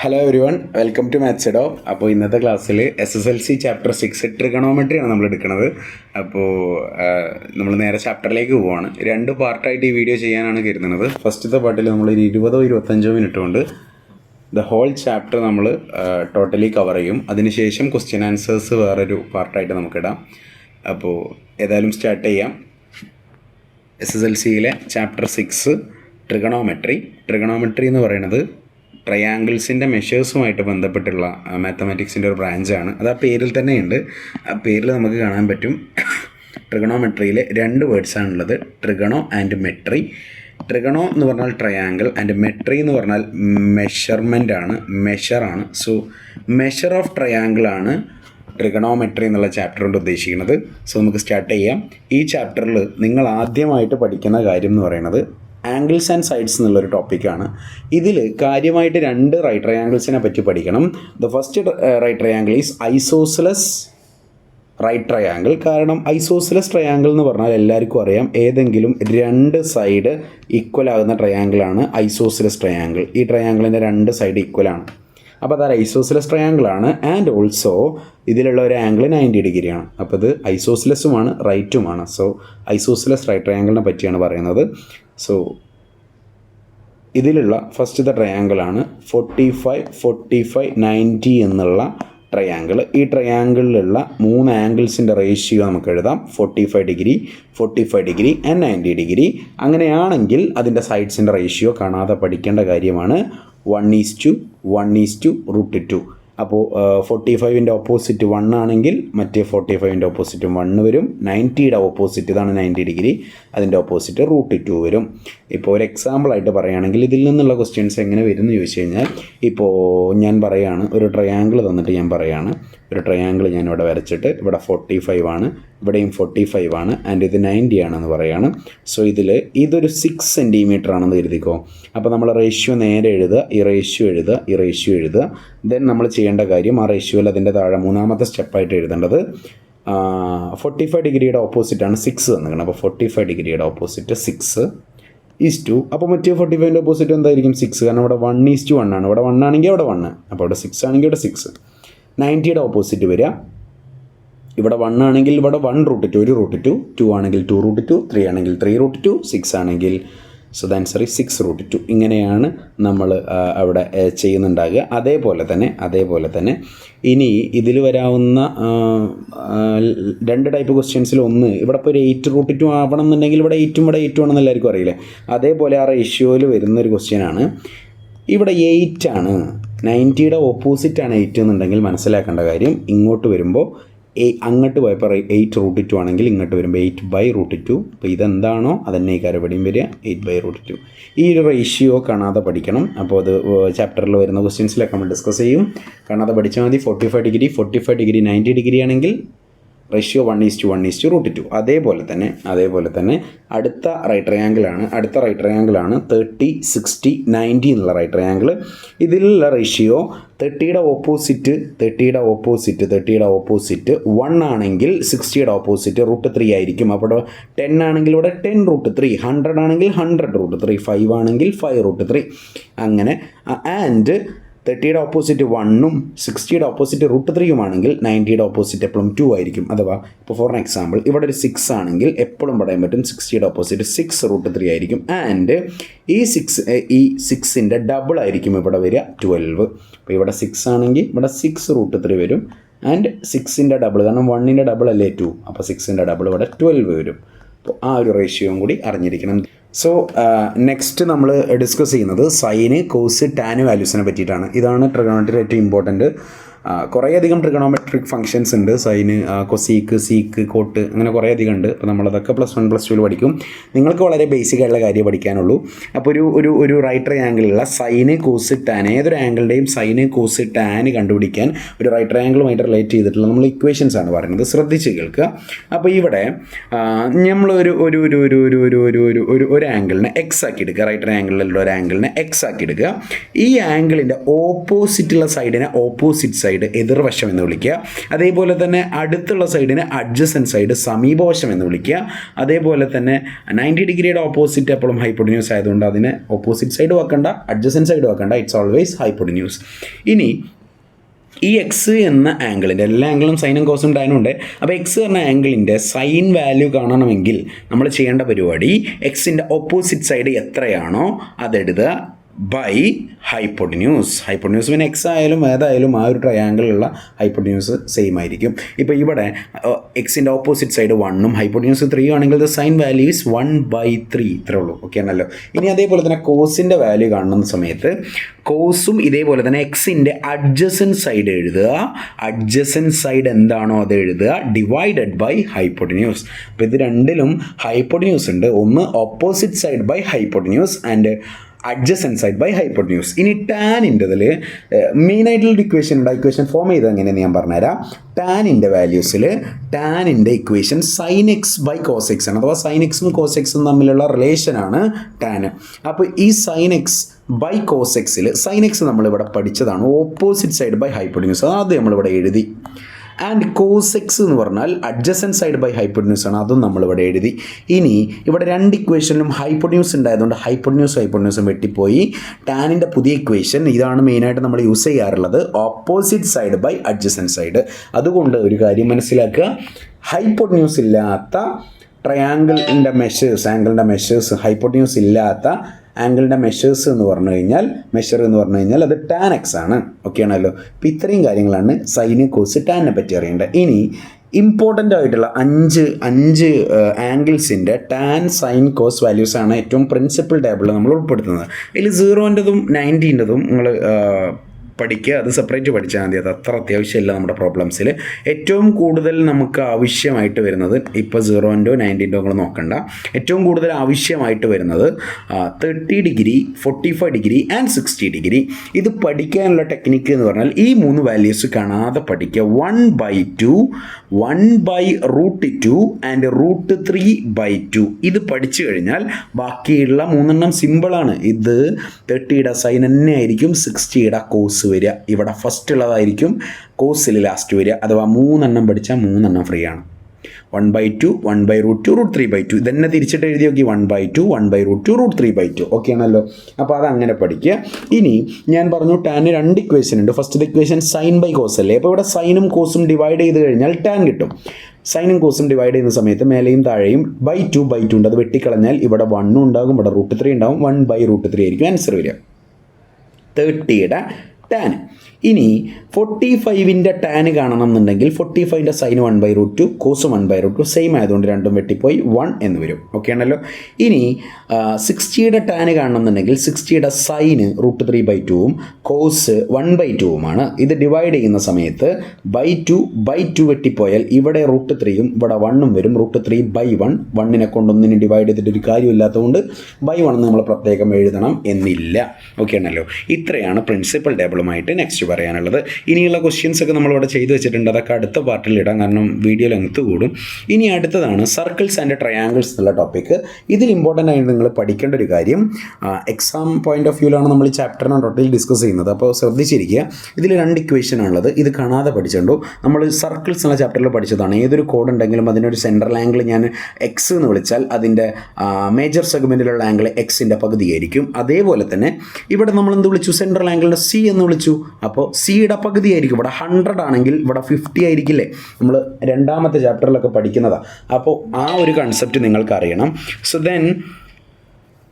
Hello everyone welcome to maths എഡോ അപ്പോൾ ഇന്നത്തെ ക്ലാസ്സിൽ S S L C chapter six ട്രിഗണോമെട്രിയാണ് നമ്മൾ എടുക്കുന്നത്. അപ്പോൾ നമ്മൾ നേരെ ചാപ്റ്ററിലേക്ക് പോവുകയാണ് രണ്ട് പാർട്ടായിട്ട് ഈ വീഡിയോ ചെയ്യാനാണ് കരുതുന്നത്. ഫസ്റ്റത്തെ പാർട്ടിൽ നമ്മൾ ഒരു ഇരുപതോ ഇരുപത്തഞ്ചോ മിനിറ്റ് കൊണ്ട് ദ ഹോൾ ചാപ്റ്റർ നമ്മൾ ടോട്ടലി കവർ ചെയ്യും. അതിനുശേഷം ക്വസ്റ്റ്യൻ ആൻസേഴ്സ് വേറൊരു പാർട്ടായിട്ട് നമുക്കിടാം അപ്പോൾ ഏതായാലും സ്റ്റാർട്ട് ചെയ്യാം. എസ് എസ് എൽ സിയിലെ ചാപ്റ്റർ സിക്സ് ട്രിഗണോമെട്രി ട്രിഗണോമെട്രി എന്ന് പറയുന്നത് ട്രയാങ്കിൾസിന്റെ മെഷേഴ്സുമായിട്ട് ബന്ധപ്പെട്ടുള്ള മാത്തമാറ്റിക്സിന്റെ ഒരു ബ്രാഞ്ചാണ് അത് ആ പേരിൽ തന്നെയുണ്ട്. ആ പേരിൽ നമുക്ക് കാണാൻ പറ്റും. ട്രിഗണോമെട്രിയിലെ രണ്ട് വേർഡ്സാണുള്ളത് ട്രിഗണോ ആൻഡ് മെട്രി ട്രിഗണോ എന്ന് പറഞ്ഞാൽ ട്രയാങ്കിൾ ആൻഡ് മെട്രി എന്ന് പറഞ്ഞാൽ മെഷർമെന്റ് ആണ്. മെഷറാണ് സോ മെഷർ ഓഫ് ട്രയാങ്കിൾ ആണ് ട്രിഗണോമെട്രി എന്നുള്ള ചാപ്റ്റർ കൊണ്ട് ഉദ്ദേശിക്കുന്നത്. സോ നമുക്ക് സ്റ്റാർട്ട് ചെയ്യാം. ഈ ചാപ്റ്ററിൽ നിങ്ങൾ ആദ്യമായിട്ട് പഠിക്കുന്ന കാര്യം എന്ന് പറയുന്നത് ആംഗിൾസ് ആൻഡ് സൈഡ്സ് എന്നുള്ളൊരു ടോപ്പിക്കാണ് ഇതിൽ കാര്യമായിട്ട് രണ്ട് റൈറ്റ് ട്രയാങ്കിൾസിനെ പറ്റി പഠിക്കണം. The first right triangle is isosceles right triangle കാരണം ഐസോസിലസ് ട്രയാങ്കിൾ എന്ന് പറഞ്ഞാൽ എല്ലാവർക്കും അറിയാം ഏതെങ്കിലും രണ്ട് സൈഡ് ഈക്വൽ ആകുന്ന ട്രയാങ്കിളാണ് ഐസോസിലസ് ട്രയാങ്കിൾ ഈ ട്രയാങ്കിളിന്റെ രണ്ട് സൈഡ് ഈക്വൽ ആണ്. അപ്പോൾ അതായത് ഐസോസിലസ് ട്രയാങ്കിൾ ആണ്. ആൻഡ് ഓൾസോ ഇതിലുള്ള ഒരു ആംഗിൾ നയന്റി ഡിഗ്രിയാണ് അപ്പോൾ ഇത് ഐസോസിലസുമാണ് റൈറ്റുമാണ് സോ ഐസോസിലസ് റൈറ്റ് ട്രയാങ്കിളിനെ പറ്റിയാണ് പറയുന്നത്. സോ ഇതിലുള്ള ഫസ്റ്റത്തെ ട്രയാങ്കിളാണ് forty five forty five ninety എന്നുള്ള ട്രയാങ്കിൾ ഈ ട്രയാങ്കിളിലുള്ള മൂന്ന് ആംഗിൾസിന്റെ റേഷ്യോ നമുക്ക് എഴുതാം. Forty five degree forty five degree and ninety degree അങ്ങനെയാണെങ്കിൽ അതിന്റെ സൈഡ്സിന്റെ റേഷ്യോ കാണാതെ പഠിക്കേണ്ട കാര്യമാണ് one is to one is to root two അപ്പോൾ ഫോർട്ടി ഫൈവിന്റെ ഓപ്പോസിറ്റ് വൺ ആണെങ്കിൽ മറ്റേ ഫോർട്ടി ഫൈവിന്റെ ഓപ്പോസിറ്റ് വൺ വരും. നയന്റിയുടെ ഓപ്പോസിറ്റ് ഇതാണ് നയന്റി ഡിഗ്രി അതിന്റെ ഓപ്പോസിറ്റ് റൂട്ട് ടു വരും. ഇപ്പോൾ ഒരു എക്സാമ്പിളായിട്ട് പറയുകയാണെങ്കിൽ ഇതിൽ നിന്നുള്ള ക്വസ്റ്റ്യൻസ് എങ്ങനെ വരും എന്ന് ചോദിച്ചു കഴിഞ്ഞാൽ ഇപ്പോൾ ഞാൻ പറയുകയാണ് ഒരു ട്രയാങ്കിൾ തന്നിട്ട് ഞാൻ പറയുകയാണ് ഒരു ട്രയാങ്കിൾ ഞാൻ ഇവിടെ വരച്ചിട്ട് ഇവിടെ ഫോർട്ടി ഫൈവ് ആണ് ഇവിടെയും ഫോർട്ടി ഫൈവ് ആണ് ആൻഡ് ഇത് നയന്റി ആണെന്ന് പറയുകയാണ് സോ ഇതിൽ ഇതൊരു സിക്സ് സെന്റിമീറ്റർ ആണെന്ന് കരുതിക്കോ. അപ്പോൾ നമ്മൾ റേഷ്യോ നേരെ എഴുതുക ഈ റേഷ്യോ എഴുതുക ഈ റേഷ്യോ എഴുതുക. ദെൻ നമ്മൾ ചെയ്യേണ്ട കാര്യം ആ റേഷ്യോയിൽ അതിന്റെ താഴെ മൂന്നാമത്തെ സ്റ്റെപ്പായിട്ട് എഴുതേണ്ടത് ഫോർട്ടി ഫൈവ് ഡിഗ്രിയുടെ ഓപ്പോസിറ്റാണ് സിക്സ് തന്നിരിക്കുന്നത് അപ്പോൾ ഫോർട്ടി ഫൈവ് ഡിഗ്രിയുടെ ഓപ്പോസിറ്റ് സിക്സ് ഈസ് ടു അപ്പോൾ മറ്റേ ഫോർട്ടി ഫൈവിന്റെ ഓപ്പോസിറ്റ് എന്തായിരിക്കും സിക്സ് കാരണം ഇവിടെ വൺ ഈസ് ടു വൺ ആണ്. ഇവിടെ വൺ ആണെങ്കിൽ അവിടെ വൺ അപ്പോൾ ഇവിടെ സിക്സ് ആണെങ്കിൽ ഇവിടെ സിക്സ് നയന്റിയുടെ ഓപ്പോസിറ്റ് വരിക. ഇവിടെ വൺ ആണെങ്കിൽ ഇവിടെ വൺ റൂട്ട് ടു ഒരു റൂട്ട് ടു ടു ആണെങ്കിൽ ടു റൂട്ട് ടു ത്രീ ആണെങ്കിൽ ത്രീ റൂട്ട് ടു സിക്സ് ആണെങ്കിൽ സോ ദ ആൻസർ ഈ സിക്സ് റൂട്ട് ടു ഇങ്ങനെയാണ് നമ്മൾ അവിടെ ചെയ്യുന്നുണ്ടാകുക. അതേപോലെ തന്നെ അതേപോലെ തന്നെ ഇനി ഇതിൽ വരാവുന്ന രണ്ട് ടൈപ്പ് ക്വസ്റ്റ്യൻസിൽ ഒന്ന് ഇവിടെ ഇപ്പോൾ ഒരു എയ്റ്റ് റൂട്ട് ടു ആവണം എന്നുണ്ടെങ്കിൽ ഇവിടെ എയ്റ്റും ഇവിടെ എയ്റ്റും ആണെന്ന് എല്ലാവർക്കും അറിയില്ലേ? അതേപോലെ ആ റേഷ്യോയിൽ വരുന്ന ഒരു ക്വസ്റ്റ്യനാണ് ഇവിടെ എയ്റ്റ് ആണ്. നയന്റിയുടെ ആണ് എയ്റ്റ് എന്നുണ്ടെങ്കിൽ മനസ്സിലാക്കേണ്ട കാര്യം ഇങ്ങോട്ട് വരുമ്പോൾ അങ്ങോട്ട് പോയപ്പോൾ എയ്റ്റ് റൂട്ട് ടു ആണെങ്കിൽ ഇങ്ങോട്ട് വരുമ്പോൾ എയ്റ്റ് ബൈ റൂട്ട് ടു അപ്പോൾ ഇതെന്താണോ അതന്നെ ഈ കരപടിയും വരിക എയ്റ്റ് ബൈ റൂട്ട് ടു ഈ ഒരു റേഷ്യോ കാണാതെ പഠിക്കണം. അപ്പോൾ അത് ചാപ്റ്ററിൽ വരുന്ന ക്വസ്റ്റ്യൻസിലൊക്കെ നമ്മൾ ഡിസ്കസ് ചെയ്യും. കാണാതെ പഠിച്ചാൽ മതി. Forty five degree forty five degree ninety degree ആണെങ്കിൽ ratio one is to one is to root two അതേപോലെ തന്നെ അതേപോലെ തന്നെ അടുത്ത റൈറ്റ് ട്രയാങ്കിളാണ് അടുത്ത റൈറ്റ് ട്രയാങ്കിളാണ് തേർട്ടി സിക്സ്റ്റി നയന്റി എന്നുള്ള റൈറ്റ് ട്രയാങ്കിൾ ഇതിലുള്ള റേഷ്യോ തേർട്ടിയുടെ ഓപ്പോസിറ്റ് തേർട്ടിയുടെ ഓപ്പോസിറ്റ് തേർട്ടിയുടെ ഓപ്പോസിറ്റ് വൺ ആണെങ്കിൽ സിക്സ്റ്റിയുടെ ഓപ്പോസിറ്റ് റൂട്ട് ത്രീ ആയിരിക്കും. അപ്പോൾ ടെൻ ആണെങ്കിൽ ഇവിടെ ടെൻ റൂട്ട് ത്രീ ഹൺഡ്രഡ് ആണെങ്കിൽ ഹൺഡ്രഡ് റൂട്ട് ത്രീ ഫൈവ് ആണെങ്കിൽ ഫൈവ് റൂട്ട് ത്രീ അങ്ങനെ ആൻഡ് തേർട്ടിയുടെ ഓപ്പോസിറ്റ് വണ്ണും സിക്സ്റ്റിയുടെ ഓപ്പോസിറ്റ് റൂട്ട് ത്രീയും ആണെങ്കിൽ നയന്റിയുടെ ഓപ്പോസിറ്റ് എപ്പോഴും ടു ആയിരിക്കും. അഥവാ ഇപ്പോൾ ഫോർ എക്സാമ്പിൾ ഇവിടെ ഒരു സിക്സ് ആണെങ്കിൽ എപ്പോഴും പറയാൻ പറ്റും സിക്സ്റ്റിയുടെ ഓപ്പോസിറ്റ് സിക്സ് റൂട്ട് ത്രീ ആയിരിക്കും. ആൻഡ് ഈ സിക്സ് ഈ സിക്സിന്റെ ഡബിൾ ആയിരിക്കും ഇവിടെ വരിക ട്വൽവ് അപ്പോൾ ഇവിടെ സിക്സ് ആണെങ്കിൽ ഇവിടെ സിക്സ് റൂട്ട് ത്രീ വരും. ആൻഡ് സിക്സിന്റെ ഡബിൾ കാരണം വണ്ണിന്റെ ഡബിൾ അല്ലേ ടു അപ്പോൾ സിക്സിന്റെ ഡബിൾ ഇവിടെ ട്വൽവ് വരും. അപ്പോൾ ആ ഒരു റേഷ്യോയും കൂടി അറിഞ്ഞിരിക്കണം. സോ നെക്സ്റ്റ് നമ്മൾ ഡിസ്കസ് ചെയ്യുന്നത് സൈന് കോസ് ടാന് വാല്യൂസിനെ പറ്റിയിട്ടാണ്. ഇതാണ് ട്രിഗണോമെട്രി ഏറ്റവും ഇമ്പോർട്ടന്റ് കുറേയധികം ട്രിഗണോമെട്രിക് ഫംഗ്ഷൻസ് ഉണ്ട്. സൈന് കൊസീക്ക് സീക്ക് കോട്ട് അങ്ങനെ കുറേയധികം ഉണ്ട്. അപ്പോൾ നമ്മളതൊക്കെ പ്ലസ് വൺ പ്ലസ് ടുവിൽ പഠിക്കും. നിങ്ങൾക്ക് വളരെ ബേസിക് ആയിട്ടുള്ള കാര്യം പഠിക്കാനുള്ളൂ. അപ്പോൾ ഒരു ഒരു ഒരു റൈറ്റ് ട്രയാങ്കിളുള്ള സൈന് കോസ് ടാൻ ഏതൊരു ആംഗിളുടെയും സൈന് കോസ് ടാൻ കണ്ടുപിടിക്കാൻ ഒരു റൈറ്റ് ട്രയാങ്കിളുമായിട്ട് റിലേറ്റ് ചെയ്തിട്ടുള്ള നമ്മൾ ഇക്വേഷൻസ് ആണ് പറയുന്നത്. ശ്രദ്ധിച്ച് കേൾക്കുക. അപ്പോൾ ഇവിടെ നമ്മൾ ഒരു ഒരു ഒരു ഒരു ഒരു ഒരു ഒരു ഒരു ഒരു ഒരു ആംഗിളിനെ എക്സ് ആക്കി എടുക്കുക. റൈറ്റ് ട്രയാങ്കിളിലുള്ള ഒരു ആംഗിളിനെ എക്സ് ആക്കി എടുക്കുക. ഈ ആംഗിളിന്റെ ഓപ്പോസിറ്റുള്ള സൈഡിനെ ഓപ്പോസിറ്റ് സൈഡ് സൈഡ് എതിർവശം എന്ന് വിളിക്കുക. അതേപോലെ തന്നെ അടുത്തുള്ള സൈഡിന് അഡ്ജസൻ സൈഡ് സമീപവശം എന്ന് വിളിക്കുക. അതേപോലെ തന്നെ നയന്റി ഡിഗ്രിയുടെ ഓപ്പോസിറ്റ് എപ്പോഴും ഹൈപ്പൊഡിന്യൂസ് ആയതുകൊണ്ട് അതിന് ഓപ്പോസിറ്റ് സൈഡ് വെക്കണ്ട അഡ്ജസൻ സൈഡ് വെക്കണ്ട ഇറ്റ്സ് ഓൾവേസ് ഹൈപ്പൊഡിന്യൂസ് ഇനി ഈ എക്സ് എന്ന ആംഗിളിന്റെ എല്ലാ ആംഗിളും സൈനും കോസും ടാനും ഉണ്ട്. അപ്പോൾ എക്സ് എന്ന ആംഗിളിന്റെ സൈൻ വാല്യൂ കാണണമെങ്കിൽ നമ്മൾ ചെയ്യേണ്ട പരിപാടി എക്സിന്റെ ഓപ്പോസിറ്റ് സൈഡ് എത്രയാണോ അതെടുക്കുക ബൈ ഹൈപ്പോട്ടിന്യൂസ് ഹൈപ്പോട്ടിന്യൂസ് പിന്നെ എക്സ് ആയാലും ഏതായാലും ആ ഒരു ട്രയാങ്കിളുള്ള ഹൈപ്പോട്ടിന്യൂസ് സെയിം ആയിരിക്കും. ഇപ്പോൾ ഇവിടെ എക്സിന്റെ ഓപ്പോസിറ്റ് സൈഡ് വണ്ണും ഹൈപ്പോട്ടിന്യൂസ് ത്രീ ആണെങ്കിൽ the sine value is one by three ഇത്രേ ഉള്ളൂ. ഓക്കെ ആണല്ലോ. ഇനി അതേപോലെ തന്നെ കോസിന്റെ വാല്യൂ കാണുന്ന സമയത്ത് കോസും ഇതേപോലെ തന്നെ എക്സിന്റെ അഡ്ജസൻ സൈഡ് എഴുതുക. അഡ്ജസൻ സൈഡ് എന്താണോ അത് എഴുതുക. ഡിവൈഡഡ് ബൈ ഹൈപ്പോട്ടിന്യൂസ് അപ്പോൾ ഇത് രണ്ടിലും ഹൈപ്പോട്ടിന്യൂസ് ഉണ്ട്. ഒന്ന് opposite side by hypotenuse and adjacent side by hypotenuse ഇനി ടാനിന്റെതിൽ മെയിനായിട്ടുള്ള ഇക്വേഷൻ ഉണ്ട്. ഇക്വേഷൻ ഫോം ചെയ്ത് എങ്ങനെയെന്ന് ഞാൻ പറഞ്ഞുതരാം. ടാനിന്റെ വാല്യൂസിൽ ടാനിന്റെ equation sine x by cos x ആണ്. അഥവാ സൈൻ എക്സും കോസ് എക്സും തമ്മിലുള്ള റിലേഷനാണ് ടാൻ അപ്പോൾ ഈ സൈൻ എക്സ് ബൈ കോസ് എക്സിൽ സൈൻ എക്സ് നമ്മളിവിടെ പഠിച്ചതാണ് ഓപ്പോസിറ്റ് സൈഡ് ബൈ ഹൈപ്പോട്ടിന്യൂസ് അത് നമ്മളിവിടെ എഴുതി. ആൻഡ് കോസെക്സ് എന്ന് പറഞ്ഞാൽ അഡ്ജസൻ സൈഡ് ബൈ ഹൈപ്പോട്ന്യൂസ് ആണ്. അതും നമ്മളിവിടെ എഴുതി. ഇനി ഇവിടെ രണ്ട് ഇക്വേഷനിലും ഹൈപ്പോന്യൂസ് ഉണ്ടായതുകൊണ്ട് ഹൈപ്പോന്യൂസ് ഹൈപ്പോട്ന്യൂസും വെട്ടിപ്പോയി. ടാനിന്റെ പുതിയ ഇക്വേഷൻ ഇതാണ് മെയിനായിട്ട് നമ്മൾ യൂസ് ചെയ്യാറുള്ളത്. Opposite side by adjacent side അതുകൊണ്ട് ഒരു കാര്യം മനസ്സിലാക്കുക. ഹൈപ്പോന്യൂസ് ഇല്ലാത്ത ട്രയാങ്കിളിന്റെ മെഷേഴ്സ് ആംഗിളിന്റെ മെഷേഴ്സ് ഹൈപ്പോന്യൂസ് ഇല്ലാത്ത ആംഗിളിന്റെ മെഷേഴ്സ് എന്ന് പറഞ്ഞു കഴിഞ്ഞാൽ മെഷർ എന്ന് പറഞ്ഞു കഴിഞ്ഞാൽ അത് ടാൻ എക്സ് ആണ്. ഓക്കെ ആണല്ലോ? അപ്പോൾ ഇത്രയും കാര്യങ്ങളാണ് സൈന് കോസ് ടാനിനെ പറ്റി അറിയേണ്ടത്. ഇനി ഇമ്പോർട്ടന്റ് ആയിട്ടുള്ള അഞ്ച് അഞ്ച് ആംഗിൾസിന്റെ ടാൻ സൈൻ കോസ് വാല്യൂസ് ആണ് ഏറ്റവും പ്രിൻസിപ്പൽ ടേബിളിൽ നമ്മൾ ഉൾപ്പെടുത്തുന്നത്. ഇതിൽ സീറോന്റെതും നയന്റീന്റെതും നിങ്ങൾ പഠിക്കുക അത് സെപ്പറേറ്റ് പഠിച്ചാൽ മതി. അത് അത്ര അത്യാവശ്യമില്ല നമ്മുടെ പ്രോബ്ലംസിൽ ഏറ്റവും കൂടുതൽ നമുക്ക് ആവശ്യമായിട്ട് വരുന്നത് ഇപ്പോൾ സീറോന്റോ നയന്റീന്റോ നിങ്ങൾ നോക്കണ്ട. ഏറ്റവും കൂടുതൽ ആവശ്യമായിട്ട് വരുന്നത് thirty degree forty five degree and sixty degree ഇത് പഠിക്കാനുള്ള ടെക്നിക്ക് എന്ന് പറഞ്ഞാൽ ഈ മൂന്ന് വാല്യൂസ് കാണാതെ പഠിക്കുക. One by two one by root two and root three by two ഇത് പഠിച്ചു കഴിഞ്ഞാൽ ബാക്കിയുള്ള മൂന്നെണ്ണം സിമ്പിളാണ് ഇത് തേർട്ടിയുടെ സൈൻ തന്നെ ആയിരിക്കും സിക്സ്റ്റിയുടെ വരിക. ഇവിടെ ഫസ്റ്റ് ഉള്ളതായിരിക്കും കോഴ്സിൽ ലാസ്റ്റ് വരിക. അഥവാ മൂന്നെണ്ണം പഠിച്ചാൽ മൂന്നെണ്ണം ഫ്രീ ആണ്. One by two one by root two root three by two ഇതന്നെ തിരിച്ചിട്ട് എഴുതി നോക്കി. One by two one by root two root three by two okay ആണല്ലോ? അപ്പോൾ അത് അങ്ങനെ പഠിക്കുക. ഇനി ഞാൻ പറഞ്ഞു ടാൻ രണ്ട് ഇക്വേഷൻ ഉണ്ട്. First equation sine by cos അല്ലേ? അപ്പോൾ ഇവിടെ സൈനും കോസും ഡിവൈഡ് ചെയ്ത് കഴിഞ്ഞാൽ ടാൻ കിട്ടും. സൈനും കോസും ഡിവൈഡ് ചെയ്യുന്ന സമയത്ത് മേലെയും താഴെയും ബൈ ടു ബൈ ടു ഉണ്ട്. അത് വെട്ടിക്കളഞ്ഞാൽ ഇവിടെ വണ്ണും ഉണ്ടാകും. ഇവിടെ റൂട്ട് ത്രീ ഉണ്ടാകും വൺ ബൈ റൂട്ട് ത്രീ ആയിരിക്കും. ആൻസർ വരിക. തേർട്ടിയുടെ ടാൻ ഇനി ഫോർട്ടി ഫൈവിന്റെ ടാൻ കാണണം എന്നുണ്ടെങ്കിൽ forty ഫൈവിന്റെ sine one by root two cos one by root two same ആയതുകൊണ്ട് രണ്ടും വെട്ടിപ്പോയി വൺ എന്ന് വരും. ഓക്കെ ആണല്ലോ? ഇനി സിക്സ്റ്റിയുടെ ടാൻ കാണണം എന്നുണ്ടെങ്കിൽ സിക്സ്റ്റിയുടെ സൈന് റൂട്ട് ത്രീ ബൈ ടുവും കോസ് വൺ ബൈ ടുവുമാണ് ഇത് ഡിവൈഡ് ചെയ്യുന്ന സമയത്ത് ബൈ ടു ബൈ ടു വെട്ടിപ്പോയാൽ ഇവിടെ റൂട്ട് ത്രീയും ഇവിടെ വണ്ണും വരും. റൂട്ട് ത്രീ ബൈ വൺ വണ്ണിനെ കൊണ്ടൊന്നിനെ ഡിവൈഡ് ചെയ്തിട്ട് ഒരു കാര്യമില്ലാത്തതുകൊണ്ട് ബൈ വൺ നമ്മൾ പ്രത്യേകം എഴുതണം എന്നില്ല. ഓക്കെ ആണല്ലോ? ഇത്രയാണ് പ്രിൻസിപ്പൽ ടേബിളുമായിട്ട് നെക്സ്റ്റ് പറയാനുള്ളത്. ഇനിയുള്ള ക്വസ്റ്റ്യൻസ് ഒക്കെ നമ്മളിവിടെ ചെയ്തു വെച്ചിട്ടുണ്ട്. അതൊക്കെ അടുത്ത പാർട്ടിൽ ഇടാം. കാരണം വീഡിയോ ലെങ്ത് കൂടും. ഇനി അടുത്തതാണ് സർക്കിൾസ് ആൻഡ് ട്രയാങ്കിൾസ് എന്നുള്ള ടോപ്പിക്ക് ഇതിൽ ഇമ്പോർട്ടന്റ് ആയിട്ട് നിങ്ങൾ പഠിക്കേണ്ട ഒരു കാര്യം എക്സാം പോയിന്റ് ഓഫ് വ്യൂലാണ് നമ്മൾ ചാപ്റ്ററിനെ ടോട്ടലി ഡിസ്കസ് ചെയ്യുന്നത്. അപ്പോൾ ശ്രദ്ധിച്ചിരിക്കുക. ഇതിൽ രണ്ട് ഇക്വേഷൻ ഉള്ളത് ഇത് കാണാതെ പഠിച്ചിട്ടുണ്ടോ നമ്മൾ സർക്കിൾസ് എന്നുള്ള ചാപ്റ്ററിൽ പഠിച്ചതാണ്. ഏതൊരു കോഡ് ഉണ്ടെങ്കിലും അതിനൊരു സെൻട്രൽ ആംഗിൾ ഞാൻ എക്സ് എന്ന് വിളിച്ചാൽ അതിന്റെ മേജർ സെഗ്മെന്റിലുള്ള ആംഗിൾ എക്സിന്റെ പകുതിയായിരിക്കും. അതേപോലെ തന്നെ ഇവിടെ നമ്മൾ എന്ത് വിളിച്ചു? സെൻട്രൽ ആംഗിളിന്റെ സി എന്ന് വിളിച്ചു. അപ്പോൾ സിയുടെ പകുതി ആയിരിക്കും. ഇവിടെ ഹൺഡ്രഡ് ആണെങ്കിൽ ഇവിടെ ഫിഫ്റ്റി ആയിരിക്കില്ലേ? നമ്മൾ രണ്ടാമത്തെ ചാപ്റ്ററിലൊക്കെ പഠിക്കുന്നതാണ് അപ്പോൾ ആ ഒരു കൺസെപ്റ്റ് നിങ്ങൾക്ക് അറിയണം so then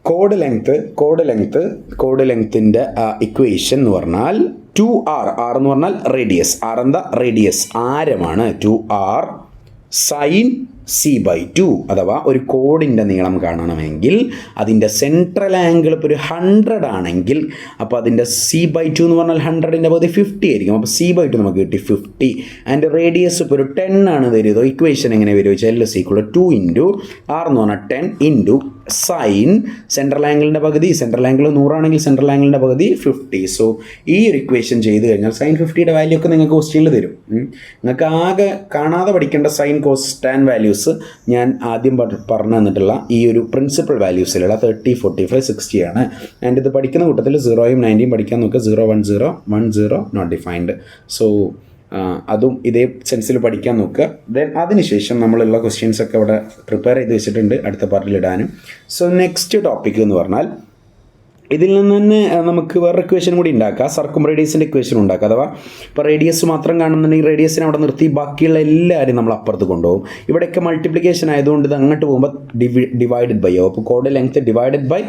code length code length code ലെങ്ത്തിന്റെ equation എന്ന് പറഞ്ഞാൽ ടു ആർ ആർ എന്ന് പറഞ്ഞാൽ റേഡിയസ് ആർ എന്താ? Radius ആരമാണ്? To R sign C by two അഥവാ ഒരു കോഡിന്റെ നീളം കാണണമെങ്കിൽ അതിന്റെ സെൻട്രൽ ആംഗിൾ ഇപ്പോൾ ഒരു ഹൺഡ്രഡ് ആണെങ്കിൽ അപ്പോൾ അതിന്റെ സി ബൈ ടു എന്ന് പറഞ്ഞാൽ ഹൺഡ്രഡിന്റെ പകുതി ഫിഫ്റ്റി ആയിരിക്കും. അപ്പോൾ സി ബൈ ടു നമുക്ക് കിട്ടി ഫിഫ്റ്റി ആൻഡ് റേഡിയസ് ഇപ്പോൾ ഒരു ടെൻ ആണ് തരുന്നത് ഇക്വേഷൻ എങ്ങനെ വരും വെച്ചാൽ എൽ സീക്കുള്ള ടു ഇന്റു ആർ എന്ന് പറഞ്ഞാൽ ടെൻ ഇന്റു സൈൻ സെൻട്രൽ ആംഗിളിന്റെ പകുതി സെൻട്രൽ ആംഗിൾ നൂറാണെങ്കിൽ സെൻട്രൽ ആംഗിളിന്റെ പകുതി ഫിഫ്റ്റി സോ ഈ ഒരു ഇക്വേഷൻ ചെയ്ത് കഴിഞ്ഞാൽ സൈൻ ഫിഫ്റ്റിയുടെ വാല്യൂ ഒക്കെ നിങ്ങൾക്ക് ക്വസ്റ്റ്യനിൽ തരും. നിങ്ങൾക്ക് ആകെ കാണാതെ പഠിക്കേണ്ട sine cos tan values values ഞാൻ ആദ്യം പറ- പറഞ്ഞു തന്നിട്ടുള്ള ഈ ഒരു പ്രിൻസിപ്പൽ വാല്യൂസിലുള്ള തേർട്ടി ഫോർട്ടി ഫൈവ് സിക്സ്റ്റി ആണ്. ആൻഡ് ഇത് പഠിക്കുന്ന കൂട്ടത്തിൽ സീറോയും നയന്റിയും പഠിക്കാൻ നോക്കുക zero one zero one zero not defined so അതും ഇതേ സെൻസിൽ പഠിക്കാൻ നോക്കുക ദെൻ അതിനുശേഷം നമ്മളുള്ള ക്വസ്റ്റ്യൻസ് ഒക്കെ ഇവിടെ പ്രിപ്പയർ ചെയ്ത് വെച്ചിട്ടുണ്ട്. അടുത്ത പാർട്ടിൽ ഇടാനും. സോ നെക്സ്റ്റ് ടോപ്പിക് എന്ന് പറഞ്ഞാൽ ഇതിൽ നിന്ന് തന്നെ നമുക്ക് വേറെ ഇക്വേഷൻ കൂടി ഉണ്ടാക്കാം. സർക്കും റേഡിയസിന്റെ ഇക്വേഷൻ ഉണ്ടാക്കാം. അഥവാ ഇപ്പോൾ റേഡിയസ് മാത്രം കാണുന്നുണ്ടെങ്കിൽ റേഡിയസിനെ അവിടെ നിർത്തി ബാക്കിയുള്ള എല്ലാവരും നമ്മൾ അപ്പുറത്ത് കൊണ്ടുപോകും. ഇവിടെയൊക്കെ മൾട്ടിപ്ലിക്കേഷൻ ആയതുകൊണ്ട് ഇത് അങ്ങോട്ട് പോകുമ്പോൾ ഡിവി ഡിവൈഡഡ് ബൈ ആവും അപ്പോൾ കോഡ് ലെങ്ത് ഡിവൈഡഡ് ബൈ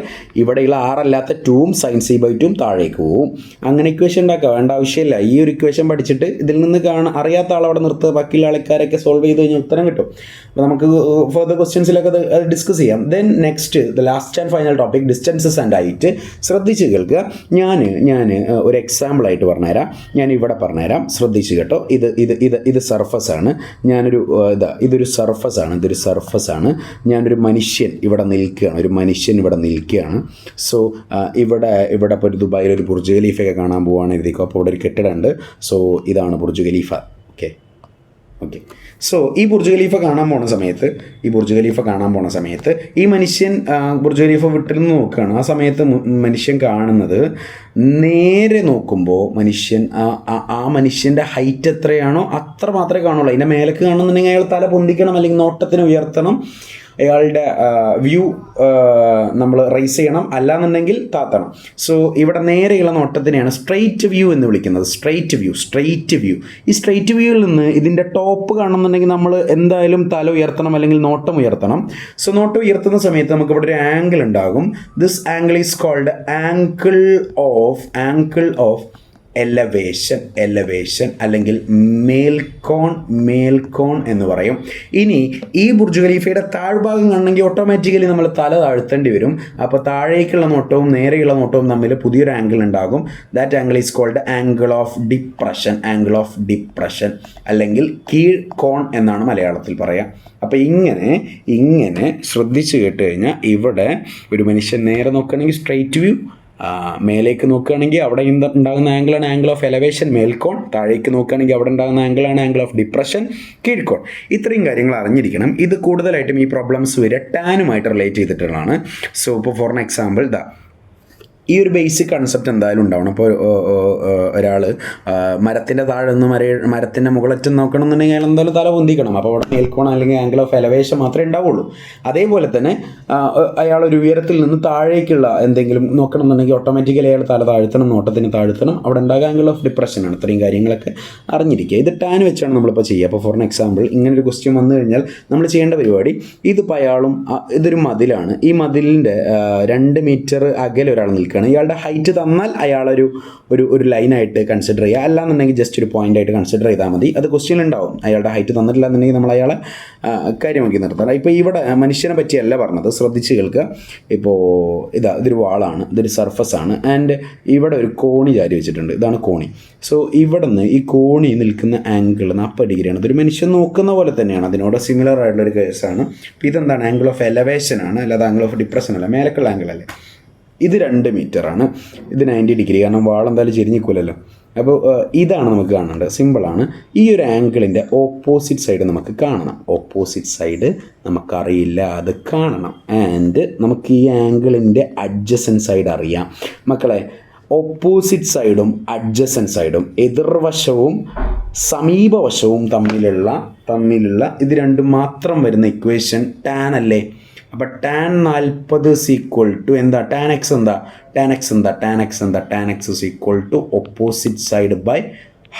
ഇവിടെയുള്ള ആറല്ലാത്ത ടൂവും സൈൻ സി ബൈ ടൂവും താഴേക്ക് പോവും. അങ്ങനെ ഇക്വേഷൻ ഉണ്ടാക്കുക വേണ്ട ആവശ്യമില്ല. ഈ ഒരു ഇക്വേഷൻ പഠിച്ചിട്ട് ഇതിൽ നിന്ന് കാണാൻ അറിയാത്ത ആൾ അവിടെ നിർത്തുക ബാക്കിയുള്ള ആൾക്കാരൊക്കെ സോൾവ് ചെയ്ത് കഴിഞ്ഞാൽ ഉത്തരം കിട്ടും. അപ്പോൾ നമുക്ക് ഫർദർ ക്വസ്റ്റ്യൻസിലൊക്കെ അത് ഡിസ്കസ് ചെയ്യാം. Then next the last and final topic distances and height ശ്രദ്ധിച്ച് കേൾക്കുക. ഞാൻ ഞാൻ ഒരു എക്സാമ്പിളായിട്ട് പറഞ്ഞുതരാം. ഞാൻ ഇവിടെ പറഞ്ഞുതരാം. ശ്രദ്ധിച്ച് കേട്ടോ. ഇത് ഇത് ഇത് ഇത് സർഫസ് ആണ്. ഞാനൊരു ഇതാ ഇതൊരു സർഫസ് ആണ്. ഇതൊരു സർഫസ് ആണ്. ഞാനൊരു മനുഷ്യൻ ഇവിടെ നിൽക്കുകയാണ്. ഒരു മനുഷ്യൻ ഇവിടെ നിൽക്കുകയാണ്. സോ ഇവിടെ ഇവിടെ ഇപ്പോൾ ഒരു ദുബായിൽ ഒരു ബുർജ് ഖലീഫയൊക്കെ കാണാൻ പോവുകയാണ് എഴുതിക്കോ അപ്പോൾ ഇവിടെ ഒരു കെട്ടിടമുണ്ട്. സോ ഇതാണ് Burj Khalifa okay okay so ഈ ബുർജ് ഖലീഫ കാണാൻ പോണ സമയത്ത് ഈ ബുർജ് ഖലീഫ കാണാൻ പോണ സമയത്ത് ഈ മനുഷ്യൻ ബുർജ് ഖലീഫ വിട്ടിൽ നിന്ന് നോക്കുകയാണ് ആ സമയത്ത് മനുഷ്യൻ കാണുന്നത് നേരെ നോക്കുമ്പോൾ മനുഷ്യൻ ആ ആ- മനുഷ്യന്റെ ഹൈറ്റ് എത്രയാണോ അത്ര മാത്രമേ കാണുള്ളൂ. അതിന്റെ മേലേക്ക് കാണുന്നുണ്ടെങ്കിൽ അയാൾ തല പൊന്തിക്കണം അല്ലെങ്കിൽ നോട്ടത്തിന് ഉയർത്തണം. അയാളുടെ വ്യൂ നമ്മൾ റൈസ് ചെയ്യണം. അല്ലാന്നുണ്ടെങ്കിൽ താത്തണം. സോ ഇവിടെ നേരെയുള്ള നോട്ടത്തിനെയാണ് സ്ട്രെയിറ്റ് വ്യൂ എന്ന് വിളിക്കുന്നത്. സ്ട്രെയിറ്റ് വ്യൂ സ്ട്രെയിറ്റ് വ്യൂ ഈ സ്ട്രെയിറ്റ് വ്യൂവിൽ നിന്ന് ഇതിന്റെ ടോപ്പ് കാണുന്നുണ്ടെങ്കിൽ നമ്മൾ എന്തായാലും തല ഉയർത്തണം അല്ലെങ്കിൽ നോട്ടം ഉയർത്തണം. സോ നോട്ടം ഉയർത്തുന്ന സമയത്ത് നമുക്ക് ഇവിടെ ഒരു ആംഗിൾ ഉണ്ടാകും. This angle is called angle of angle of elevation elevation അല്ലെങ്കിൽ മേൽക്കോൺ മേൽക്കോൺ എന്ന് പറയും. ഇനി ഈ ബുർജ് ഖലീഫയുടെ താഴ്ഭാഗം കാണണമെങ്കിൽ ഓട്ടോമാറ്റിക്കലി നമ്മൾ തല താഴ്ത്തേണ്ടി വരും. അപ്പോൾ താഴേക്കുള്ള നോട്ടവും നേരെയുള്ള നോട്ടവും തമ്മിൽ പുതിയൊരു ആംഗിൾ ഉണ്ടാകും. That angle is called angle of depression angle of depression അല്ലെങ്കിൽ കീഴ്ക്കോൺ എന്നാണ് മലയാളത്തിൽ പറയാം. അപ്പോൾ ഇങ്ങനെ ഇങ്ങനെ ശ്രദ്ധിച്ച് കേട്ട് കഴിഞ്ഞാൽ ഇവിടെ ഒരു മനുഷ്യൻ നേരെ നോക്കുകയാണെങ്കിൽ സ്ട്രെയിറ്റ് വ്യൂ മേലേക്ക് നോക്കുകയാണെങ്കിൽ അവിടെ ഉണ്ടാകുന്ന ആംഗിളാണ് ആംഗിൾ ഓഫ് എലവേഷൻ മേൽക്കോൺ താഴേക്ക് നോക്കുകയാണെങ്കിൽ അവിടെ ഉണ്ടാകുന്ന ആംഗിളാണ് ആംഗിൾ ഓഫ് ഡിപ്രഷൻ കീഴ്ക്കോൺ ഇത്രയും കാര്യങ്ങൾ അറിഞ്ഞിരിക്കണം. ഇത് കൂടുതലായിട്ടും ഈ പ്രോബ്ലംസ് വരെ ടാനുമായിട്ട് റിലേറ്റ് ചെയ്തിട്ടുള്ളതാണ്. സോ ഇപ്പോൾ ഫോർ എൻ എക്സാമ്പിൾ ദാ ഈ ഒരു ബേസിക് കൺസെപ്റ്റ് എന്തായാലും ഉണ്ടാവണം. അപ്പോൾ ഒരാൾ മരത്തിന്റെ താഴെ നിന്ന് മര മരത്തിന്റെ മുകളറ്റം നോക്കണം എന്നുണ്ടെങ്കിൽ അയാൾ എന്തായാലും തല പൊന്തിക്കണം. അപ്പോൾ അവിടെ മേൽക്കോണം അല്ലെങ്കിൽ ആംഗിൾ ഓഫ് എലവേഷൻ മാത്രമേ ഉണ്ടാവുള്ളൂ. അതേപോലെ തന്നെ അയാൾ ഒരു ഉയരത്തിൽ നിന്ന് താഴേക്കുള്ള എന്തെങ്കിലും നോക്കണം എന്നുണ്ടെങ്കിൽ ഓട്ടോമാറ്റിക്കലി അയാൾ തല താഴ്ത്തണം നോട്ടത്തിന് താഴ്ത്തണം. അവിടെ ഉണ്ടാകുക ആംഗിൾ ഓഫ് ഡിപ്രഷനാണ് ഇത്രയും കാര്യങ്ങളൊക്കെ അറിഞ്ഞിരിക്കുക. ഇത് ടാൻ വെച്ചാണ് നമ്മളിപ്പോൾ ചെയ്യുക. അപ്പോൾ ഫോർ എക്സാമ്പിൾ ഇങ്ങനെ ഒരു ക്വസ്റ്റ്യൻ വന്നു കഴിഞ്ഞാൽ നമ്മൾ ചെയ്യേണ്ട പരിപാടി ഇതിപ്പോൾ അയാളും ഇതൊരു മതിലാണ്. ഈ മതിലിന്റെ രണ്ട് മീറ്റർ അകലെ ഒരാൾ നിൽക്കുകയാണ് ഇയാളുടെ ഹൈറ്റ് തന്നാൽ അയാളൊരു ഒരു ഒരു ലൈനായിട്ട് കൺസിഡർ ചെയ്യുക. അല്ലാന്നുണ്ടെങ്കിൽ ജസ്റ്റ് ഒരു പോയിന്റ് ആയിട്ട് കൺസിഡർ ചെയ്താൽ മതി. അത് ക്വസ്റ്റ്യൻ ഉണ്ടാവും. അയാളുടെ ഹൈറ്റ് തന്നിട്ടില്ല എന്നുണ്ടെങ്കിൽ നമ്മൾ അയാളെ കാര്യമാക്കി നിർത്തണം ഇപ്പോൾ ഇവിടെ മനുഷ്യനെ പറ്റിയല്ല പറഞ്ഞത്. ശ്രദ്ധിച്ച് കേൾക്കുക. ഇപ്പോൾ ഇതാ ഇതൊരു വാളാണ് ഇതൊരു സർഫസ് ആണ്. ആൻഡ് ഇവിടെ ഒരു കോണി ചാരി വെച്ചിട്ടുണ്ട്. ഇതാണ് കോണി. സോ ഇവിടെ നിന്ന് ഈ കോണി നിൽക്കുന്ന ആംഗിൾ നാൽപ്പത് ഡിഗ്രിയാണ് ഇതൊരു മനുഷ്യൻ നോക്കുന്ന പോലെ തന്നെയാണ്. അതിനോട് സിമിലർ ആയിട്ടുള്ളൊരു കേസാണ് അപ്പോൾ ഇതെന്താണ്? ആംഗിൾ ഓഫ് എലവേഷൻ ആണ്. അല്ലാതെ ആംഗിൾ ഓഫ് ഡിപ്രഷൻ അല്ല. മേലക്കുള്ള ആംഗിൾ അല്ലേ? ഇത് രണ്ട് മീറ്ററാണ് ഇത് നയന്റി ഡിഗ്രി കാരണം വാളെന്തായാലും ചെരിഞ്ഞിക്കൂലല്ലോ. അപ്പോൾ ഇതാണ് നമുക്ക് കാണേണ്ടത്. സിമ്പിളാണ് ഈ ഒരു ആംഗിളിന്റെ ഓപ്പോസിറ്റ് സൈഡ് നമുക്ക് കാണണം. ഓപ്പോസിറ്റ് സൈഡ് നമുക്കറിയില്ല അത് കാണണം. ആൻഡ് നമുക്ക് ഈ ആംഗിളിന്റെ അഡ്ജസൻ സൈഡ് അറിയാം. മക്കളെ ഓപ്പോസിറ്റ് സൈഡും അഡ്ജസൻ സൈഡും എതിർവശവും സമീപവശവും തമ്മിലുള്ള തമ്മിലുള്ള ഇത് രണ്ടും മാത്രം വരുന്ന ഇക്വേഷൻ ടാൻ അല്ലേ? അപ്പോൾ ടാൻ നാൽപ്പത് ഈക്വൽ ടു എന്താ? ടാൻ എക്സ് എന്താ? ടാൻ എക്സ് എന്താ? ടാൻ എക്സ് എന്താ? Tan x is equal to opposite side by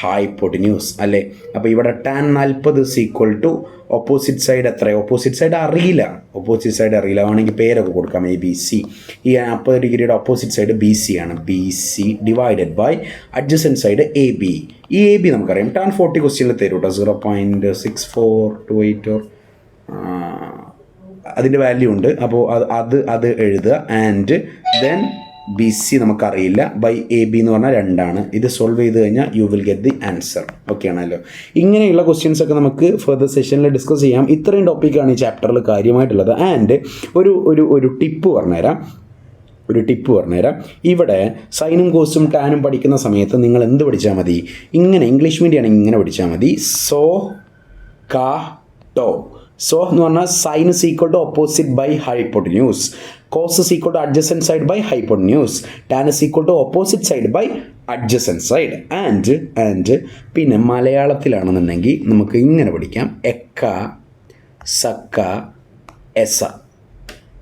hypotenuse അല്ലേ? അപ്പോൾ ഇവിടെ ടാൻ നാൽപ്പത് is equal to opposite side എത്ര ഓപ്പോസിറ്റ് സൈഡ് അറിയില്ല. ഓപ്പോസിറ്റ് സൈഡ് അറിയില്ല. വേണമെങ്കിൽ പേരൊക്കെ കൊടുക്കാം. എ ബി സി ഈ നാൽപ്പത് ഡിഗ്രിയുടെ ഓപ്പോസിറ്റ് സൈഡ് ബി സി ആണ്. B C divided by adjacent side A B ഈ എ ബി നമുക്കറിയാം. ടാൻ ഫോർട്ടി ക്വസ്റ്റ്യനിൽ തരും കേട്ടോ zero point six four two eight or അതിന്റെ വാല്യൂ ഉണ്ട്. അപ്പോൾ അത് അത് അത് എഴുതുക. ആൻഡ് ദെൻ ബി സി നമുക്കറിയില്ല. ബൈ എ ബി എന്ന് പറഞ്ഞാൽ രണ്ടാണ്. ഇത് സോൾവ് ചെയ്ത് കഴിഞ്ഞാൽ you will get the answer okay ആണല്ലോ. ഇങ്ങനെയുള്ള ക്വസ്റ്റ്യൻസ് ഒക്കെ നമുക്ക് ഫർദർ സെഷനിൽ ഡിസ്കസ് ചെയ്യാം. ഇത്രയും ടോപ്പിക്കാണ് ഈ ചാപ്റ്ററിൽ കാര്യമായിട്ടുള്ളത്. ആൻഡ് ഒരു ഒരു ഒരു ടിപ്പ് പറഞ്ഞുതരാം. ഒരു ടിപ്പ് പറഞ്ഞുതരാം. ഇവിടെ സൈനും കോസും ടാനും പഠിക്കുന്ന സമയത്ത് നിങ്ങൾ എന്ത് പഠിച്ചാൽ മതി? ഇങ്ങനെ ഇംഗ്ലീഷ് മീഡിയം ആണെങ്കിൽ ഇങ്ങനെ പഠിച്ചാൽ മതി. സോ കാ ടോ സോ എന്ന് പറഞ്ഞാൽ sine is equal to opposite by hypotenuse news cos is equal to adjacent side by hypotenuse news tan is equal to opposite side by adjacent side and and പിന്നെ മലയാളത്തിലാണെന്നുണ്ടെങ്കിൽ നമുക്ക് ഇങ്ങനെ പഠിക്കാം. എക്ക സക്ക എസ.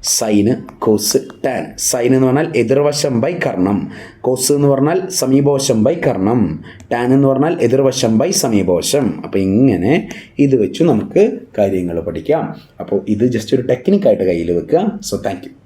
സൈന് കോസ് ടാൻ സൈൻ എന്ന് പറഞ്ഞാൽ എതിർവശം ബൈ കർണം. കോസ് എന്ന് പറഞ്ഞാൽ സമീപവശം ബൈ കർണം. ടാൻ എന്ന് പറഞ്ഞാൽ എതിർവശം ബൈ സമീപവശം. അപ്പോൾ ഇങ്ങനെ ഇത് വെച്ച് നമുക്ക് കാര്യങ്ങൾ പഠിക്കാം. അപ്പോൾ ഇത് ജസ്റ്റ് ഒരു ടെക്നിക്കായിട്ട് കയ്യിൽ വെക്കുക. So thank